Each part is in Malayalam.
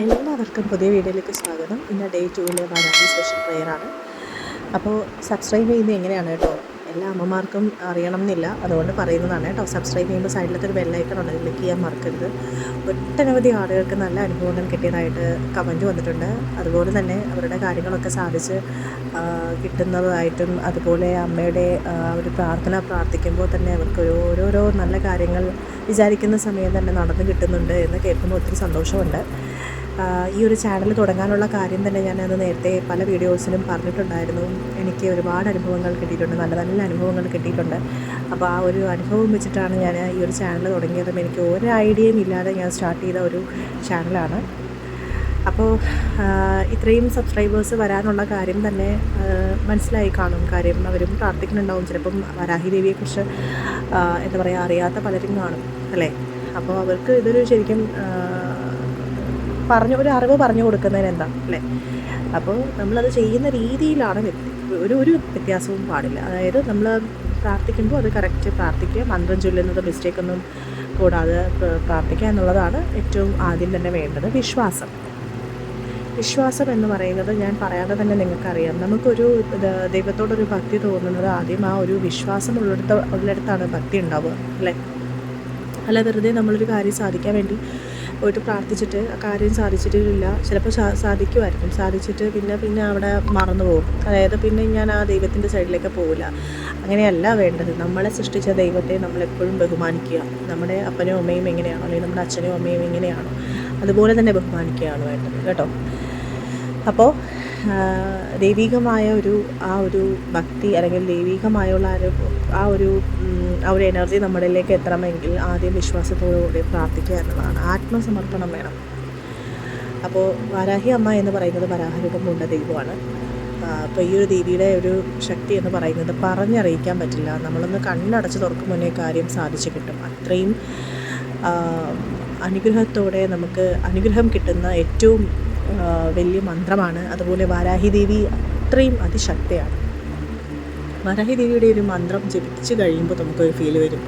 എല്ലാവർക്കും പുതിയ വീഡിയോയിലേക്ക് സ്വാഗതം. ഇന്ന് ഡേ ടൂവിലെ വാരാഹി സ്പെഷ്യൽ പ്രെയറാണ് അപ്പോൾ സബ്സ്ക്രൈബ് ചെയ്യുന്നത് എങ്ങനെയാണ് കേട്ടോ? എല്ലാ അമ്മമാർക്കും അറിയണം എന്നില്ല അതുകൊണ്ട് പറയുന്നതാണ് കേട്ടോ. സബ്സ്ക്രൈബ് ചെയ്യുമ്പോൾ സൈഡിലൊക്കെ ഒരു ബെല്ലൈക്കൺ ഉണ്ട് ക്ലിക്ക് ചെയ്യാൻ മറക്കരുത്. ഒട്ടനവധി ആളുകൾക്ക് നല്ല അനുഭവങ്ങൾ കിട്ടിയതായിട്ട് കമന്റ് വന്നിട്ടുണ്ട്. അതുപോലെ തന്നെ അവരുടെ കാര്യങ്ങളൊക്കെ സാധിച്ച് കിട്ടുന്നതായിട്ടും അതുപോലെ അമ്മയുടെ ഒരു പ്രാർത്ഥന പ്രാർത്ഥിക്കുമ്പോൾ തന്നെ അവർക്ക് ഓരോരോ നല്ല കാര്യങ്ങൾ വിചാരിക്കുന്ന സമയം തന്നെ നടന്നു കിട്ടുന്നുണ്ട് എന്ന് കേൾക്കുമ്പോൾ ഒത്തിരി സന്തോഷമുണ്ട്. ഈ ഒരു ചാനൽ തുടങ്ങാനുള്ള കാര്യം തന്നെ ഞാൻ അത് നേരത്തെ പല വീഡിയോസിലും പറഞ്ഞിട്ടുണ്ടായിരുന്നു. എനിക്ക് ഒരുപാട് അനുഭവങ്ങൾ കിട്ടിയിട്ടുണ്ട്. നല്ല നല്ല അനുഭവങ്ങൾ കിട്ടിയിട്ടുണ്ട്. അപ്പോൾ ആ ഒരു അനുഭവം വെച്ചിട്ടാണ് ഞാൻ ഈ ഒരു ചാനൽ തുടങ്ങിയതും. എനിക്ക് ഒരു ഐഡിയയും ഇല്ലാതെ ഞാൻ സ്റ്റാർട്ട് ചെയ്ത ഒരു ചാനലാണ് അപ്പോൾ ഇത്രയും സബ്സ്ക്രൈബേഴ്സ് വരാനുള്ള കാര്യം തന്നെ മനസ്സിലായി കാണും കാര്യം. അവരും പ്രാർത്ഥിക്കുന്നുണ്ടാവും. ചിലപ്പം വരാഹി ദേവിയെക്കുറിച്ച് എന്താ പറയുക അറിയാത്ത പലരും കാണും അല്ലേ? അപ്പോൾ അവർക്ക് ഇതൊരു ശരിക്കും പറഞ്ഞു ഒരു അറിവ് പറഞ്ഞു കൊടുക്കുന്നതിന് എന്താ അല്ലേ? അപ്പോൾ നമ്മളത് ചെയ്യുന്ന രീതിയിലാണ് ഒരു ഒരു വ്യത്യാസവും പാടില്ല. അതായത് നമ്മൾ പ്രാർത്ഥിക്കുമ്പോൾ അത് കറക്റ്റ് പ്രാർത്ഥിക്കുക മന്ത്രം ചൊല്ലുന്നത് മിസ്റ്റേക്കൊന്നും കൂടാതെ പ്ര- പ്രാർത്ഥിക്കുക എന്നുള്ളതാണ് ഏറ്റവും ആദ്യം തന്നെ വേണ്ടത്. വിശ്വാസം. വിശ്വാസം എന്ന് പറയുന്നത് ഞാൻ പറയാതെ തന്നെ നിങ്ങൾക്കറിയാം. നമുക്കൊരു ദൈവത്തോടൊരു ഭക്തി തോന്നുന്നത് ആദ്യം ആ ഒരു വിശ്വാസം ഉള്ളിടത്ത് ഉള്ളിടത്താണ് ഭക്തി ഉണ്ടാവുക അല്ലേ? അല്ല വെറുതെ നമ്മളൊരു കാര്യം സാധിക്കാൻ വേണ്ടി പോയിട്ട് പ്രാർത്ഥിച്ചിട്ട് ആ കാര്യം സാധിച്ചിട്ടില്ല. ചിലപ്പോൾ സാധിക്കുമായിരിക്കും. സാധിച്ചിട്ട് പിന്നെ പിന്നെ അവിടെ മറന്നു പോകും. അതായത് പിന്നെ ഞാൻ ആ ദൈവത്തിന്റെ സൈഡിലേക്ക് പോകില്ല അങ്ങനെയല്ല വേണ്ടത്. നമ്മളെ സൃഷ്ടിച്ച ദൈവത്തെ നമ്മളെപ്പോഴും ബഹുമാനിക്കുക. നമ്മുടെ അപ്പനും അമ്മയും എങ്ങനെയാണോ അല്ലെങ്കിൽ നമ്മുടെ അച്ഛനും അമ്മയും എങ്ങനെയാണോ അതുപോലെ തന്നെ ബഹുമാനിക്കുകയാണ് വേണ്ടത്. കേട്ടോ? അപ്പോൾ ദൈവികമായ ഒരു ആ ഒരു ഭക്തി അല്ലെങ്കിൽ ദൈവികമായുള്ള ആ ഒരു ആ ഒരു എനർജി നമ്മളിലേക്ക് എത്തണമെങ്കിൽ ആദ്യം വിശ്വാസത്തോടുകൂടി പ്രാർത്ഥിക്കുക എന്നതാണ്. ആത്മസമർപ്പണം വേണം. അപ്പോൾ വാരാഹി അമ്മ എന്ന് പറയുന്നത് വരാഹരൂപമുള്ള ദൈവമാണ്. അപ്പോൾ ഈ ഒരു ദേവിയുടെ ഒരു ശക്തി എന്ന് പറയുന്നത് പറഞ്ഞറിയിക്കാൻ പറ്റില്ല. നമ്മളൊന്ന് കണ്ണടച്ച് തുറക്കും മുന്നേ കാര്യം സാധിച്ചു കിട്ടും. അത്രയും അനുഗ്രഹത്തോടെ നമുക്ക് അനുഗ്രഹം കിട്ടുന്ന ഏറ്റവും വലിയ മന്ത്രമാണ്. അതുപോലെ വാരാഹി ദേവി അത്രയും അതിശക്തയാണ്. വാരാഹി ദേവിയുടെ ഒരു മന്ത്രം ജപിച്ച് കഴിയുമ്പോൾ നമുക്കൊരു ഫീൽ വരും.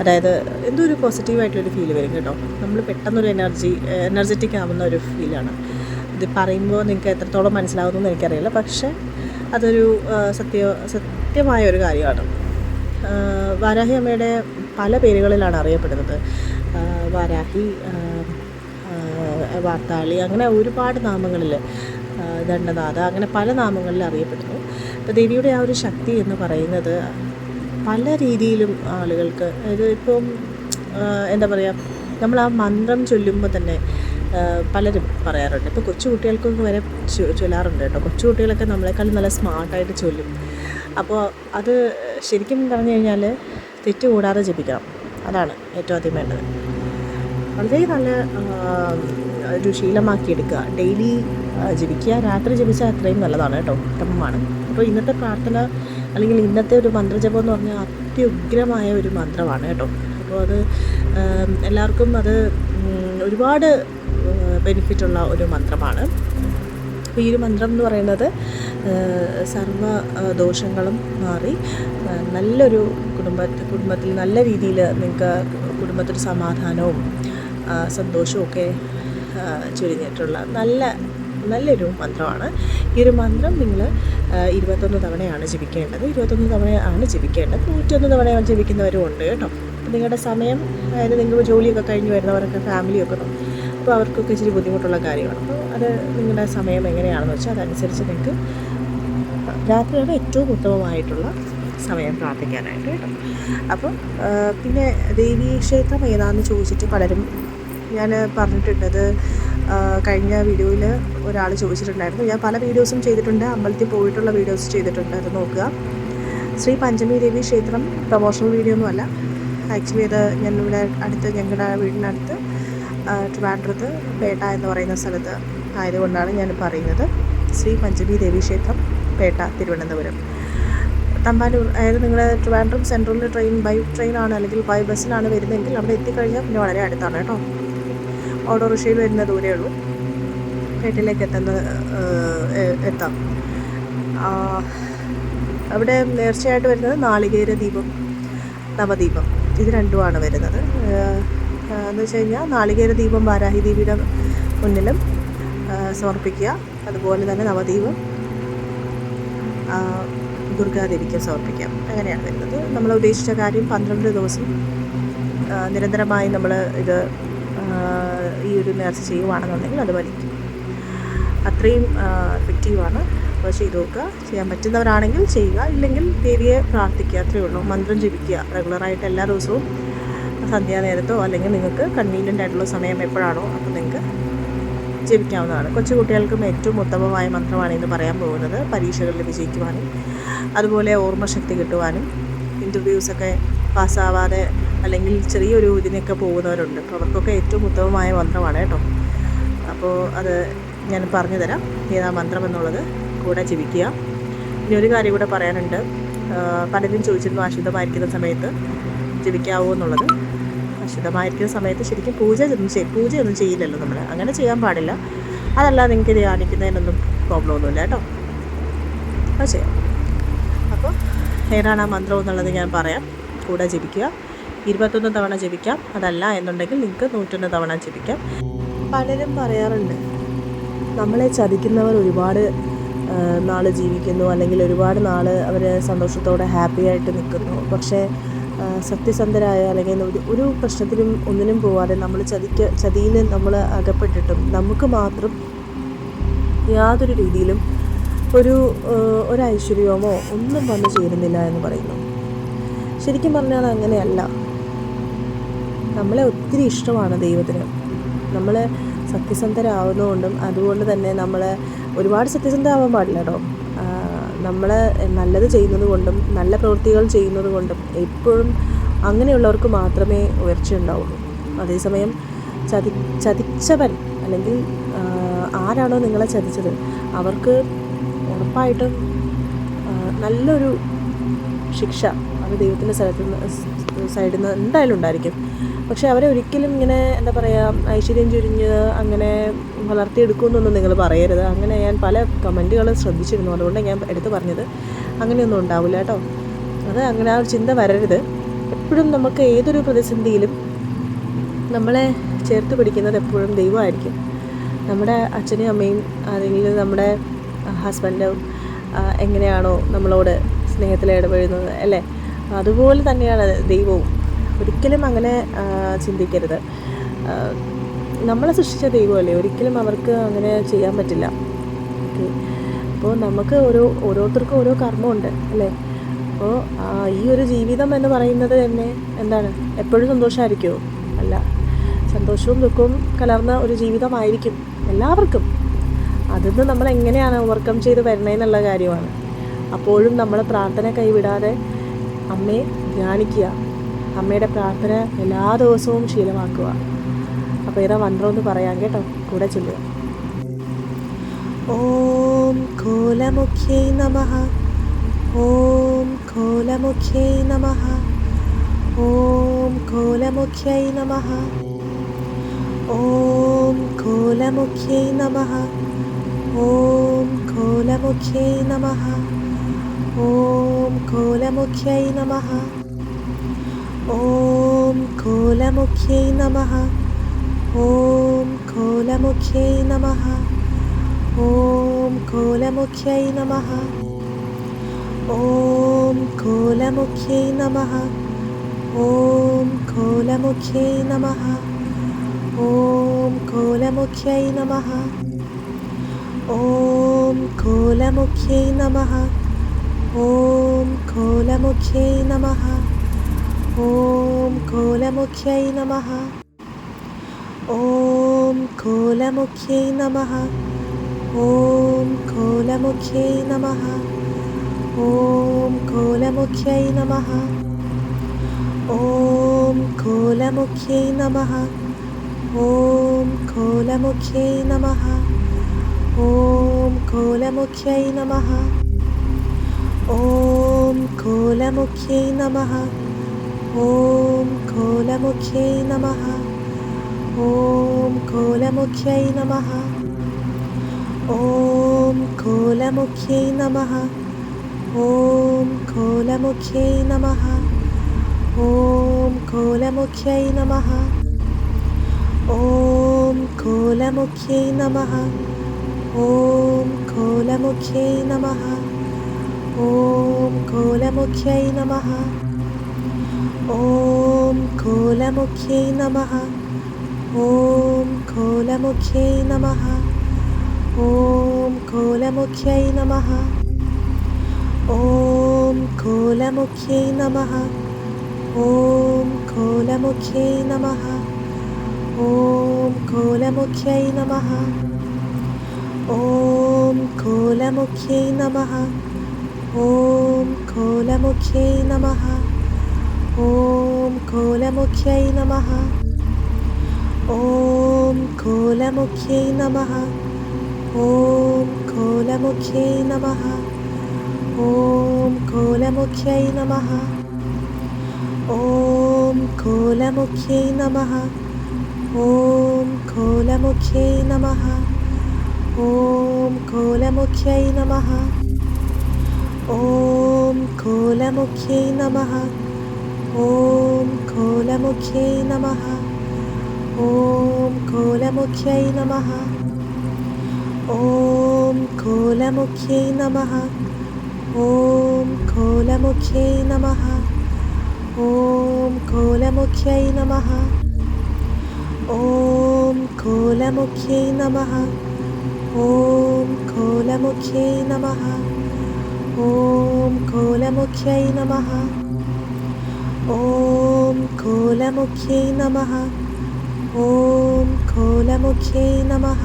അതായത് എന്തോ ഒരു പോസിറ്റീവായിട്ടൊരു ഫീൽ വരും കേട്ടോ. നമ്മൾ പെട്ടെന്നൊരു എനർജി എനർജറ്റിക് ആവുന്ന ഒരു ഫീലാണ് ഇത് പറയുമ്പോൾ നിങ്ങൾക്ക് എത്രത്തോളം മനസ്സിലാവുമെന്ന് എനിക്കറിയില്ല. പക്ഷേ അതൊരു സത്യ സത്യമായ ഒരു കാര്യമാണ് വാരാഹി അമ്മയുടെ പല പേരുകളിലാണ് അറിയപ്പെടുന്നത്. വാരാഹി വാർത്താളി അങ്ങനെ ഒരുപാട് നാമങ്ങളിൽ ദണ്ഡനാഥ അങ്ങനെ പല നാമങ്ങളിൽ അറിയപ്പെടുന്നു. അപ്പോൾ ദേവിയുടെ ആ ഒരു ശക്തി എന്ന് പറയുന്നത് പല രീതിയിലും ആളുകൾക്ക് അതായത് ഇപ്പം എന്താ പറയുക നമ്മൾ ആ മന്ത്രം ചൊല്ലുമ്പോൾ തന്നെ പലരും പറയാറുണ്ട്. ഇപ്പോൾ കൊച്ചു കുട്ടികൾക്കൊക്കെ വരെ ചൊല്ലാറുണ്ട് കേട്ടോ. കൊച്ചു കുട്ടികളൊക്കെ നല്ല സ്മാർട്ടായിട്ട് ചൊല്ലും. അപ്പോൾ അത് ശരിക്കും പറഞ്ഞു കഴിഞ്ഞാൽ തെറ്റ് കൂടാതെ ജപിക്കണം. അതാണ് ഏറ്റവും ആദ്യം വേണ്ടത്. വളരെ നല്ല ഒരു ശീലമാക്കി എടുക്കുക ഡെയിലി ജപിക്കുക. രാത്രി ജപിച്ചാൽ അത്രയും നല്ലതാണ് കേട്ടോ ഉത്തമമാണ്. അപ്പോൾ ഇന്നത്തെ പ്രാർത്ഥന അല്ലെങ്കിൽ ഇന്നത്തെ ഒരു മന്ത്രജപം എന്ന് പറഞ്ഞാൽ അത്യുഗ്രമായ ഒരു മന്ത്രമാണ് കേട്ടോ. അപ്പോൾ അത് എല്ലാവർക്കും അത് ഒരുപാട് ബെനിഫിറ്റുള്ള ഒരു മന്ത്രമാണ്. അപ്പോൾ ഈ ഒരു മന്ത്രം എന്ന് പറയുന്നത് സർവ ദോഷങ്ങളും മാറി നല്ലൊരു കുടുംബ കുടുംബത്തിൽ നല്ല രീതിയിൽ നിങ്ങൾക്ക് കുടുംബത്തിൽ സമാധാനവും സന്തോഷവും ഒക്കെ ആ, ചുരുങ്ങിയിട്ടുള്ള നല്ല നല്ലൊരു മന്ത്രമാണ്. ഈ ഒരു മന്ത്രം നിങ്ങൾ ഇരുപത്തൊന്ന് തവണയാണ് ജപിക്കേണ്ടത്. ഇരുപത്തൊന്ന് തവണയാണ് ജപിക്കേണ്ടത്. നൂറ്റൊന്ന് തവണയാണ് ജപിക്കുന്നവരും ഉണ്ട് കേട്ടോ. നിങ്ങളുടെ സമയം അതായത് നിങ്ങൾ ജോലിയൊക്കെ കഴിഞ്ഞ് വരുന്നവരൊക്കെ ഫാമിലിയൊക്കെ അപ്പോൾ അവർക്കൊക്കെ ഇച്ചിരി ബുദ്ധിമുട്ടുള്ള കാര്യമാണ്. അപ്പോൾ അത് നിങ്ങളുടെ സമയം എങ്ങനെയാണെന്ന് വെച്ചാൽ അതനുസരിച്ച് നിങ്ങൾക്ക് രാത്രിയാണ് ഏറ്റവും ഉത്തമമായിട്ടുള്ള സമയം പ്രാർത്ഥിക്കാനായിട്ട് കേട്ടോ. അപ്പം പിന്നെ ദേവീ ക്ഷേത്രം ഏതാണെന്ന് ചോദിച്ചിട്ട് പലരും ഞാൻ പറഞ്ഞിട്ടുണ്ടത് അത് കഴിഞ്ഞ വീഡിയോയിൽ ഒരാൾ ചോദിച്ചിട്ടുണ്ടായിരുന്നു. ഞാൻ പല വീഡിയോസും ചെയ്തിട്ടുണ്ട്. അമ്പലത്തിൽ പോയിട്ടുള്ള വീഡിയോസ് ചെയ്തിട്ടുണ്ട്. അത് നോക്കുക. ശ്രീ പഞ്ചമി ദേവി ക്ഷേത്രം പ്രൊമോഷണൽ വീഡിയോ ഒന്നുമല്ല ആക്ച്വലി അത് ഞാനിവിടെ അടുത്ത് ഞങ്ങളുടെ വീടിനടുത്ത് ട്രിവാൻഡ്രത്ത് പേട്ട എന്ന് പറയുന്ന സ്ഥലത്ത് ആയതുകൊണ്ടാണ് ഞാൻ പറയുന്നത്. ശ്രീ പഞ്ചമി ദേവി ക്ഷേത്രം പേട്ട തിരുവനന്തപുരം. തമ്പാനൂർ അതായത് നിങ്ങൾ ട്രിവാൻഡ്രം സെൻട്രലിൽ ട്രെയിൻ ബൈ ട്രെയിനാണ് അല്ലെങ്കിൽ ബൈ ബസ്സിലാണ് വരുന്നതെങ്കിൽ അവിടെ എത്തിക്കഴിഞ്ഞാൽ പിന്നെ വളരെ അടുത്താണ് കേട്ടോ. ഓട്ടോറിക്ഷയിൽ വരുന്ന ദൂരേ ഉള്ളൂ. വീട്ടിലേക്ക് എത്തുന്ന എത്താം. അവിടെ നേർച്ചയായിട്ട് വരുന്നത് നാളികേര ദീപം നവദീപം. ഇത് രണ്ടുമാണ് വരുന്നത്. എന്ന് വെച്ച് കഴിഞ്ഞാൽ നാളികേര ദീപം വാരാഹി ദേവിയുടെ മുന്നിലും സമർപ്പിക്കുക. അതുപോലെ തന്നെ നവദീപം ദുർഗാദേവിക്ക് സമർപ്പിക്കാം. അങ്ങനെയാണ് വരുന്നത്. നമ്മൾ ഉദ്ദേശിച്ച കാര്യം പന്ത്രണ്ട് ദിവസം നിരന്തരമായി നമ്മൾ ഇത് ഈ ഒരു നേർച്ച ചെയ്യുവാണെന്നുണ്ടെങ്കിൽ അത് വലിക്കും അത്രയും എഫക്റ്റീവാണ് അപ്പോൾ ചെയ്ത് നോക്കുക. ചെയ്യാൻ പറ്റുന്നവരാണെങ്കിൽ ചെയ്യുക. ഇല്ലെങ്കിൽ ദേവിയെ പ്രാർത്ഥിക്കുക. അത്രയേ ഉള്ളൂ. മന്ത്രം ജപിക്കുക. റെഗുലറായിട്ട് എല്ലാ ദിവസവും സന്ധ്യാനേരത്തോ അല്ലെങ്കിൽ നിങ്ങൾക്ക് കൺവീനിയന്റ് ആയിട്ടുള്ള സമയം എപ്പോഴാണോ അപ്പോൾ നിങ്ങൾക്ക് ജപിക്കാവുന്നതാണ്. കൊച്ചു കുട്ടികൾക്കും ഏറ്റവും ഉത്തമമായ മന്ത്രമാണ് ഇന്ന് പറയാൻ പോകുന്നത്. പരീക്ഷകളിൽ വിജയിക്കുവാനും അതുപോലെ ഓർമ്മശക്തി കിട്ടുവാനും ഇന്റർവ്യൂസൊക്കെ പാസ്സാവാതെ അല്ലെങ്കിൽ ചെറിയൊരു ഇതിനൊക്കെ പോകുന്നവരുണ്ട്. അപ്പോൾ അവർക്കൊക്കെ ഏറ്റവും ഉത്തമമായ മന്ത്രമാണ് കേട്ടോ. അപ്പോൾ അത് ഞാൻ പറഞ്ഞു തരാം ഏതാ മന്ത്രം എന്നുള്ളത്. കൂടെ ജീവിക്കുക. ഇനി ഒരു കാര്യം കൂടെ പറയാനുണ്ട്. പലരും ചോദിച്ചിരുന്നു അശുദ്ധമായിരിക്കുന്ന സമയത്ത് ജപിക്കാവോ എന്നുള്ളത്. അശുദ്ധമായിരിക്കുന്ന സമയത്ത് ശരിക്കും പൂജ ഒന്നും ചെയ്യും പൂജയൊന്നും ചെയ്യില്ലല്ലോ നമ്മൾ അങ്ങനെ ചെയ്യാൻ പാടില്ല. അതല്ല നിങ്ങൾക്ക് ധ്യാനിക്കുന്നതിനൊന്നും പ്രോബ്ലം ഒന്നുമില്ല കേട്ടോ. അത് ചെയ്യാം. അപ്പോൾ ഏതാണ് ആ മന്ത്രം എന്നുള്ളത് ഞാൻ പറയാം. കൂടെ ജപിക്കുക ഇരുപത്തൊന്ന് തവണ ജപിക്കാം. അതല്ല എന്നുണ്ടെങ്കിൽ നിങ്ങൾക്ക് നൂറ്റൊന്ന് തവണ ജപിക്കാം. പലരും പറയാറുണ്ട് നമ്മളെ ചതിക്കുന്നവർ ഒരുപാട് നാൾ ജീവിക്കുന്നു. അല്ലെങ്കിൽ ഒരുപാട് നാൾ അവർ സന്തോഷത്തോടെ ഹാപ്പി ആയിട്ട് നിൽക്കുന്നു. പക്ഷേ സത്യസന്ധരായ അല്ലെങ്കിൽ ഒരു ഒരു പ്രശ്നത്തിനും ഒന്നിനും പോവാതെ നമ്മൾ ചതിക്ക ചതിയിൽ നമ്മൾ അകപ്പെട്ടിട്ടും നമുക്ക് മാത്രം യാതൊരു രീതിയിലും ഒരു ഒരു ഐശ്വര്യമോ ഒന്നും വന്നു ചേരുന്നില്ല എന്ന് പറയുന്നു. ശരിക്കും പറഞ്ഞാൽ അങ്ങനെയല്ല. നമ്മളെ ഒത്തിരി ഇഷ്ടമാണ് ദൈവത്തിന്. നമ്മൾ സത്യസന്ധരാവുന്നതുകൊണ്ടും അതുകൊണ്ട് തന്നെ നമ്മൾ ഒരുപാട് സത്യസന്ധരാവാൻ പാടില്ല കേട്ടോ. നമ്മൾ നല്ലത് ചെയ്യുന്നത് കൊണ്ടും നല്ല പ്രവൃത്തികൾ ചെയ്യുന്നത് കൊണ്ടും എപ്പോഴും അങ്ങനെയുള്ളവർക്ക് മാത്രമേ ഉയർച്ച ഉണ്ടാവുള്ളൂ. അതേസമയം ചതി ചതിച്ചവൻ അല്ലെങ്കിൽ ആരാണോ നിങ്ങളെ ചതിച്ചത് അവർക്ക് ഉറപ്പായിട്ടും നല്ലൊരു ശിക്ഷ അത് ദൈവത്തിന്റെ സ്ഥലത്ത് നിന്ന് സൈഡിൽ നിന്ന് എന്തായാലും ഉണ്ടായിരിക്കും. പക്ഷേ അവരെ ഒരിക്കലും ഇങ്ങനെ എന്താ പറയുക ഐശ്വര്യം ചുരിഞ്ഞ് അങ്ങനെ വളർത്തിയെടുക്കുമെന്നൊന്നും നിങ്ങൾ പറയരുത്. അങ്ങനെ ഞാൻ പല കമന്റുകൾ ശ്രദ്ധിച്ചിരുന്നു. അതുകൊണ്ട് ഞാൻ എടുത്തു പറഞ്ഞത് അങ്ങനെയൊന്നും ഉണ്ടാവില്ല കേട്ടോ. അത് അങ്ങനെ ആ ഒരു ചിന്ത വരരുത്. എപ്പോഴും നമുക്ക് ഏതൊരു പ്രതിസന്ധിയിലും നമ്മളെ ചേർത്ത് പിടിക്കുന്നത് എപ്പോഴും ദൈവമായിരിക്കും. നമ്മുടെ അച്ഛനും അമ്മയും അല്ലെങ്കിൽ നമ്മുടെ ഹസ്ബൻഡും എങ്ങനെയാണോ നമ്മളോട് സ്നേഹത്തിൽ ഇടപെടുന്നത് അല്ലേ? അതുപോലെ തന്നെയാണ് ദൈവവും. ഒരിക്കലും അങ്ങനെ ചിന്തിക്കരുത്. നമ്മളെ സൃഷ്ടിച്ച ദൈവമല്ലേ? ഒരിക്കലും അവർക്ക് അങ്ങനെ ചെയ്യാൻ പറ്റില്ല. ഓക്കെ. അപ്പോൾ നമുക്ക് ഓരോ ഓരോരുത്തർക്കും ഓരോ കർമ്മമുണ്ട് അല്ലേ? അപ്പോൾ ഈ ഒരു ജീവിതം എന്ന് പറയുന്നത് തന്നെ എന്താണ്? എപ്പോഴും സന്തോഷമായിരിക്കുമോ അല്ല. സന്തോഷവും ദുഃഖവും കലർന്ന ഒരു ജീവിതമായിരിക്കും എല്ലാവർക്കും. അതിൽ നമ്മൾ എങ്ങനെയാണ് ഓവർകം ചെയ്ത് വരണേന്നുള്ള കാര്യമാണ്. അപ്പോഴും നമ്മൾ പ്രാർത്ഥന കൈവിടാതെ അമ്മയെ ധ്യാനിക്കുക. അമ്മയുടെ പ്രാർത്ഥന എല്ലാ ദിവസവും ശീലമാക്കുക. അപ്പോൾ ഏതാ മന്ത്രം എന്ന് പറയാം കേട്ടോ. കൂടെ ചൊല്ലുക. ഓം കോലമുഖ്യൈ നമ. ഓം കോലമുഖ്യൈ നമ. ഓം കോലമുഖ്യൈ നമ. ഓം കോലമുഖ്യൈ നമ. ഓം കോലമുഖ്യൈ നമ. ഓം കോലമുഖ്യൈ നമഃ. ഓം കോലമുഖ്യൈ നമഃ ഓം കോലമുഖ്യൈ നമഃ ഓം കോലമുഖ്യൈ നമഃ ഓം കോലമുഖ്യൈ നമഃ ഓം കോലമുഖ്യൈ നമഃ ഓം കോലമുഖ്യൈ നമഃ ഓം കോലമുഖ്യൈ നമഃ ഓം കോലമുഖ്യൈ നമഃ ഓം കോലമുഖ്യൈ നമഃ ഓം കോലമുഖ്യൈ നമഃ ഓം കോലമുഖ്യൈ നമഃ ഓം കോലമുഖ്യൈ നമഃ ഓം കോലമുഖ്യൈ നമഃ ഓം കോലമുഖ്യൈ നമഃ ഓം കോലമുഖ്യൈ നമഃ ഓം കോലമുഖ്യൈ നമഃ ॐ खोलमुख्यै नमः ॐ खोलमुख्यै नमः ॐ खोलमुख्यै नमः ॐ खोलमुख्यै नमः ॐ खोलमुख्यै नमः ॐ खोलमुख्यै नमः ॐ खोलमुख्यै नमः ॐ खोलमुख्यै नमः ॐ कोलमुख्यै नमः ॐ कोलमुख्यै नमः ॐ कोलमुख्यै नमः ॐ कोलमुख्यै नमः ॐ कोलमुख्यै नमः ॐ कोलमुख्यै नमः ॐ कोलमुख्यै नमः ॐ कोलमुख्यै नमः ஓம் கோலமுக்கியை நமஹா ஓம் கோலமுக்கியை நமஹா ஓம் கோலமுக்கியை நமஹா ஓம் கோலமுக்கியை நமஹா ஓம் கோலமுக்கியை நமஹா ஓம் கோலமுக்கியை நமஹா ஓம் கோலமுக்கியை நமஹா ஓம் கோலமுக்கியை நமஹா ॐ कोलमुख्यै नमः ॐ कोलमुख्यै नमः ॐ कोलमुख्यै नमः ॐ कोलमुख्यै नमः ॐ कोलमुख्यै नमः ॐ कोलमुख्यै नमः ॐ कोलमुख्यै नमः ॐ कोलमुख्यै नमः ॐ कोलमुख्यै नमः ॐ कोलमुख्यै नमः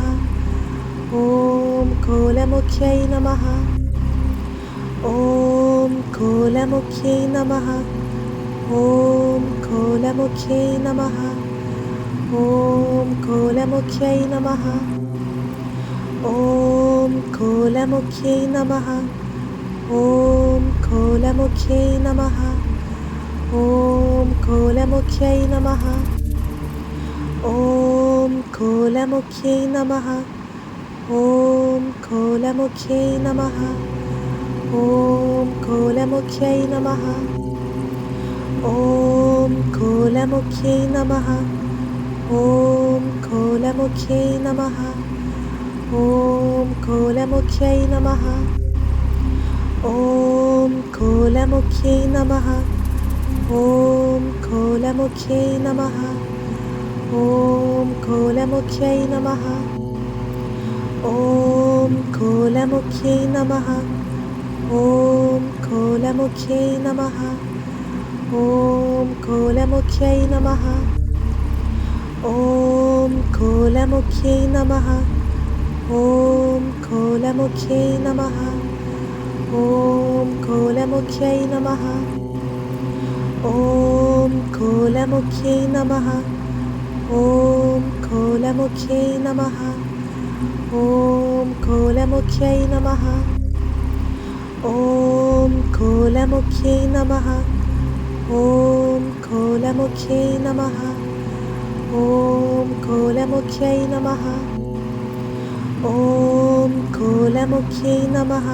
ॐ कोलमुख्यै नमः ॐ कोलमुख्यै नमः ॐ कोलमुख्यै नमः ॐ कोलमुख्यै नमः ॐ कोलमुख्यै नमः ॐ कोलमुख्यै नमः ॐ कोलमुख्यै नमः ॐ कोलमुख्यै नमः ॐ कोलमुख्यै नमः ॐ कोलमुख्यै नमः ॐ कोलमुख्यै नमः ॐ कोलमुख्यै नमः ॐ कोलमुख्यै नमः ॐ कोलमुख्यै नमः ॐ கோலமுக்கியை நம ஓம் கோலமுக்கியை நம ஓம் கோலமுக்கியை நம ஓம் கோலமுக்கியை நம ஓம் கோலமுக்கியை நம ஓம் கோலமுக்கியை நம ஓம் கோலமுக்கியை நம ஓம் கோலமுக்கியை நம ஓம் कोलमुख्यै नमः ॐ कोलमुख्यै नमः ॐ कोलमुख्यै नमः ॐ कोलमुख्यै नमः ॐ कोलमुख्यै नमः ॐ कोलमुख्यै नमः ॐ कोलमुख्यै नमः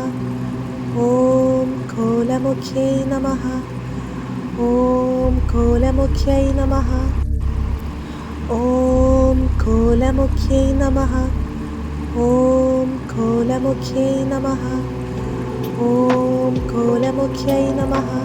ॐ कोलमुख्यै नमः ஓம் கோலமுக்கியை நமஹா ஓம் கோலமுக்கியை நமஹா ஓம் கோலமுக்கியை நமஹா ஓம் கோலமுக்கியை நமஹா